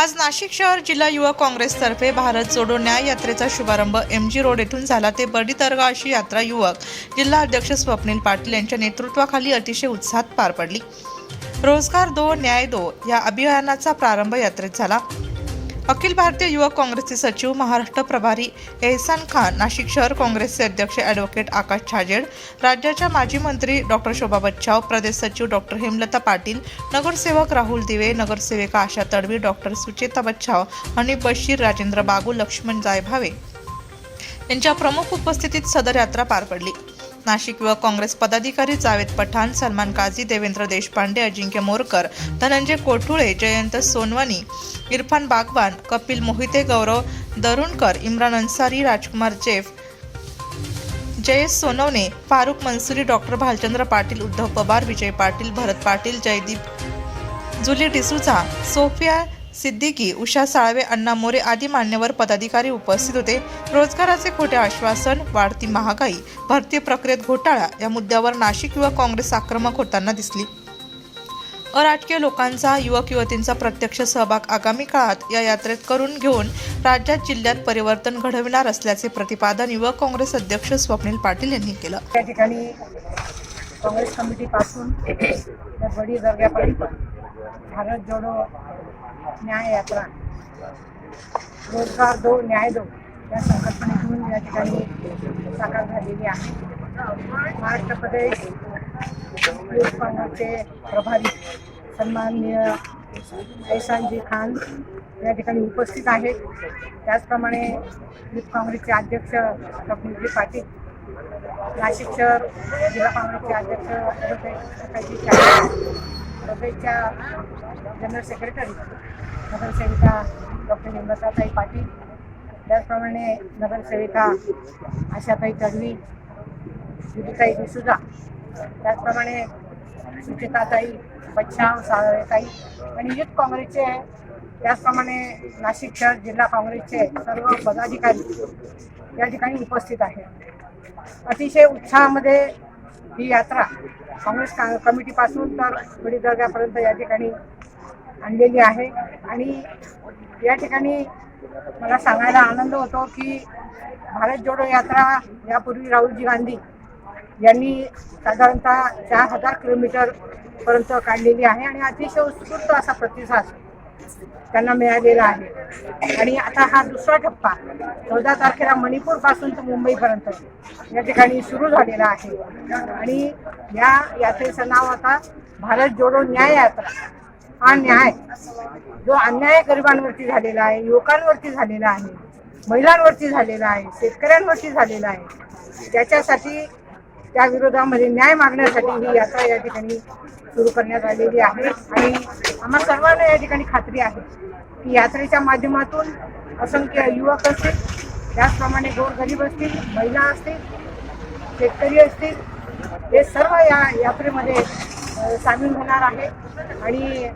आज नाशिक शहर जिल्हा युवक काँग्रेसतर्फे भारत जोडो न्याय यात्रेचा शुभारंभ एम जी रोड येथून झाला. ते बडी दर्गा अशी यात्रा युवक जिल्हा अध्यक्ष स्वप्नील पाटील यांच्या नेतृत्वाखाली अतिशय उत्साहात पार पडली. रोजगार दो न्याय दो या अभियानाचा प्रारंभ यात्रेत झाला. अखिल भारतीय युवक काँग्रेसचे सचिव महाराष्ट्र प्रभारी एहसान खान नाशिक शहर काँग्रेसचे अध्यक्ष ॲडव्होकेट आकाश छाजेड राज्याच्या माजी मंत्री डॉक्टर शोभा बच्चाव प्रदेश सचिव डॉक्टर हेमलता पाटील नगरसेवक राहुल दिवे नगरसेविका आशा तडवी डॉक्टर सुचेता बच्चाव हनीफ बशीर राजेंद्र बागू लक्ष्मण जायभावे. यांच्या प्रमुख उपस्थितीत सदर यात्रा पार पडली. नाशिक व काँग्रेस पदाधिकारी Javed Pathan Salman Kazi Devendra Deshpande Ajinkya Morkar Dhananjay Kothule Jayant Sonwani Irfan Bagwan Kapil Mohite Gaurav Darunkar Imran Ansari Rajkumar Jeff Jayesh Sonawane Farukh Mansuri doctor Bhalchandra Patil Uddhav Pawar Vijay Patil Bharat Patil Jaydeep Julie D'Souza Sophia Siddiqui Usha Salve Anna More आदी मान्यवर पदाधिकारी उपस्थित होते. रोजगाराचे खोटे आश्वासन वाढती महागाई भरती प्रक्रियेत घोटाळा या मुद्द्यावर नाशिक युवक काँग्रेस आक्रमक होताना दिसली. अराजकीय लोकांचा युवक युवतींचा प्रत्यक्ष सहभाग आगामी काळात या यात्रेत करून घेऊन राज्यात जिल्ह्यात परिवर्तन घडविणार असल्याचे प्रतिपादन युवक काँग्रेस अध्यक्ष स्वप्नील पाटील यांनी केलं. या ठिकाणी काँग्रेस कमिटीपासून बडी दर्ग्यापर्यंत भारत जोडो न्याय यात्रा. रोजगार दो न्याय दो. या संकल्पनेतून या ठिकाणी साकार झालेली आहे. महाराष्ट्र प्रदेश युथ प्रभारी सन्माननीय ऐसानजी खान या ठिकाणी उपस्थित आहेत. त्याचप्रमाणे युथ काँग्रेसचे अध्यक्ष स्वप्नीलजी पाटील नाशिक शहर जिल्हा काँग्रेसचे अध्यक्ष ॲडव्होकेट प्रदेशच्या जनरल सेक्रेटरी नगरसेविका डॉक्टर निंबसाताई पाटील. त्याचप्रमाणे नगरसेविका आशाताई तडवी विदुताई डिसुजा. त्याचप्रमाणे सुचिताताई बच्चाव साळवेताई आणि युथ काँग्रेसचे त्याचप्रमाणे नाशिक शहर जिल्हा काँग्रेसचे सर्व पदाधिकारी या ठिकाणी उपस्थित आहेत. अतिशय उत्साहामध्ये ही यात्रा काँग्रेस का कमिटीपासून तर बडी दर्ग्यापर्यंत या ठिकाणी आणलेली आहे. आणि या ठिकाणी मला सांगायला आनंद होतो की भारत जोडो यात्रा यापूर्वी राहुलजी गांधी यांनी साधारणतः चार हजार किलोमीटर पर्यंत काढलेली आहे आणि अतिशय उत्स्फूर्त असा प्रतिसाद त्यांना मिळालेला आहे. आणि आता हा दुसरा टप्पा चौदा तारखेला मणिपूरपासून तर मुंबईपर्यंत या ठिकाणी सुरू झालेला आहे. आणि या यात्रेचं नाव आता भारत जोडो न्याय यात्रा. हा न्याय. जो अन्याय गरिबांवरती झालेला आहे युवकांवरती झालेला आहे महिलांवरती झालेला आहे शेतकऱ्यांवरती झालेला आहे त्याच्यासाठी त्या विरोधामध्ये न्याय मागण्यासाठी ही यात्रा या ठिकाणी सुरू करण्यात आलेली आहे. आणि आम्हा सर्वांना या ठिकाणी खात्री आहे की यात्रेच्या माध्यमातून असंख्य युवक असतील त्याचप्रमाणे गोरगरीब असतील महिला असतील शेतकरी असतील हे सर्व या यात्रेमध्ये सामील होणार आहे. आणि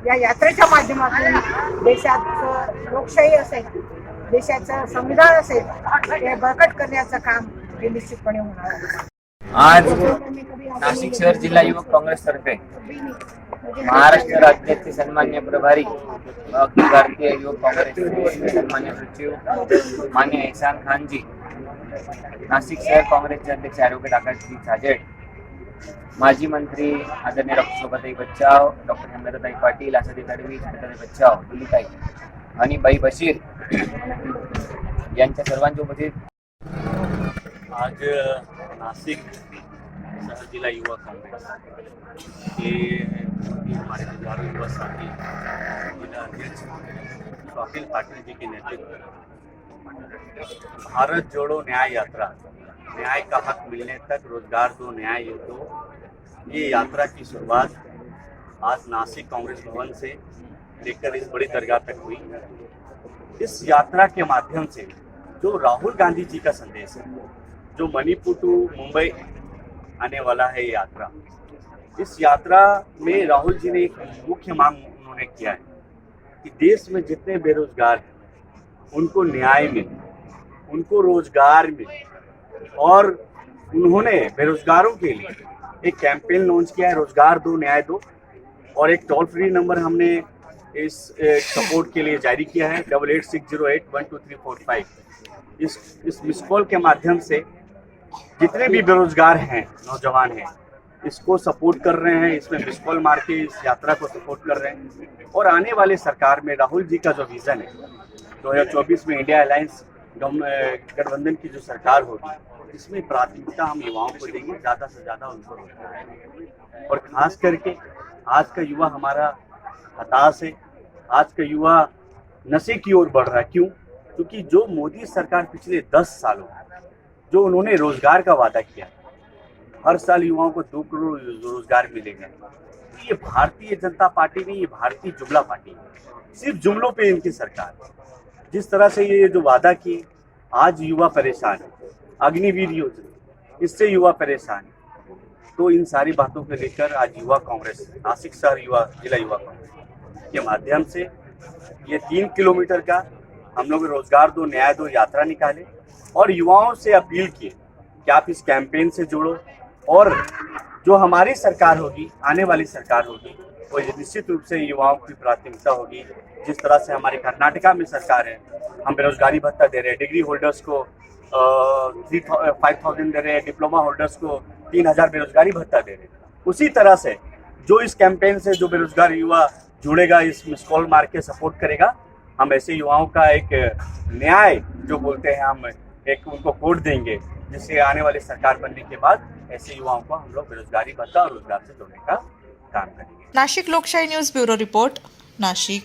या यात्रेच्या माध्यमातून देशाचं लोकशाही असेल देशाचं संविधान असेल हे बळकट करण्याचं काम हे निश्चितपणे होणार आहे. आज नाशिक शहर जिल्हा युवक काँग्रेस तर्फे महाराष्ट्र राज्याचे सन्मान्य प्रभारी अखिल भारतीय युवक काँग्रेसचे सन्मान्य सचिव मान्य एहसान खानजी नाशिक शहर काँग्रेसचे अध्यक्ष ॲडव्होकेट आकाशजी छाजेड माजी मंत्री आदरणीय डॉक्टर शोभाताई बच्चाव डॉक्टर हेमलताताई पाटील आसादी तडवी शांताताई बच्चाव दुलीताई आणि बाई बशीर यांच्या सर्वांच्या उपस्थित. आज नाशिक शहर जिला युवा कांग्रेस के हमारे जुझारू युवा साथी जिला अध्यक्ष अखिल पाटिल जी के नेतृत्व भारत जोड़ो न्याय यात्रा. न्याय का हक मिलने तक रोज़गार दो, न्याय दो। ये यात्रा की शुरुआत आज नासिक कांग्रेस भवन से लेकर इस बड़ी दरगाह तक हुई। इस यात्रा के माध्यम से जो राहुल गांधी जी का संदेश है, जो मणिपुर टू मुंबई आने वाला है ये यात्रा, इस यात्रा में राहुल जी ने एक मुख्य मांग उन्होंने किया है कि देश में जितने बेरोजगार हैं, उनको न्याय मिले, उनको रोज़गार मिले। और उन्होंने बेरोजगारों के लिए एक कैंपेन लॉन्च किया है, रोज़गार दो, न्याय दो। और एक टोल फ्री नंबर हमने इस सपोर्ट के लिए जारी किया है double eight six zero eight one two three four five इस इस मिस कॉल के माध्यम से जितने भी बेरोजगार हैं, नौजवान हैं, इसको सपोर्ट कर रहे हैं, इसमें मिस कॉल मार के इस यात्रा को सपोर्ट कर रहे हैं। और आने वाले सरकार में राहुल जी का जो विजन है, दो हज़ार चौबीस में इंडिया अलायंस गठबंधन की जो सरकार होगी, इसमें प्राथमिकता हम युवाओं को देंगे, ज़्यादा से ज़्यादा उनको और खास करके, आज का युवा हमारा हताश है, आज का युवा नशे की ओर बढ़ रहा है। क्यों? क्योंकि जो मोदी सरकार पिछले दस सालों, जो उन्होंने रोज़गार का वादा किया, हर साल युवाओं को दो करोड़ रोज़गार मिलेगा। ये भारतीय जनता पार्टी नहीं, ये भारतीय जुमला पार्टी सिर्फ़ जुमलों पे इनकी सरकार। जिस तरह से ये जो वादा किए आज युवा परेशान है, अग्निवीर योजना, इससे युवा परेशान है। तो इन सारी बातों को लेकर आज युवा कांग्रेस, नासिक शहर युवा, जिला युवा कांग्रेस, के माध्यम से ये तीन किलोमीटर का हम लोग रोज़गार दो, न्याय दो, यात्रा निकाले और युवाओं से अपील किए कि आप इस कैंपेन से जुड़ो और जो हमारी सरकार होगी, आने वाली सरकार होगी वो ये निश्चित रूप से युवाओं की प्राथमिकता होगी। जिस तरह से हमारे कर्नाटका में सरकार है, हम बेरोजगारी भत्ता दे रहे हैं, डिग्री होल्डर्स को थ्री फाइव थाउज़ेंड दे रहे हैं, डिप्लोमा होल्डर्स को तीन हज़ार बेरोजगारी भत्ता दे रहे हैं। उसी तरह से जो इस कैंपेन से जो बेरोजगार युवा जुड़ेगा, इस मिस कॉल मार के सपोर्ट करेगा, हम ऐसे युवाओं का एक न्याय, जो बोलते हैं हम, एक उनको कोड देंगे, जिससे आने वाली सरकार बनने के बाद ऐसे युवाओं को हम लोग बेरोजगारी भत्ता और रोज़गार से जोड़ने का काम करेंगे। नाशिक लोकशाही न्यूज ब्युरो रिपोर्ट नाशिक।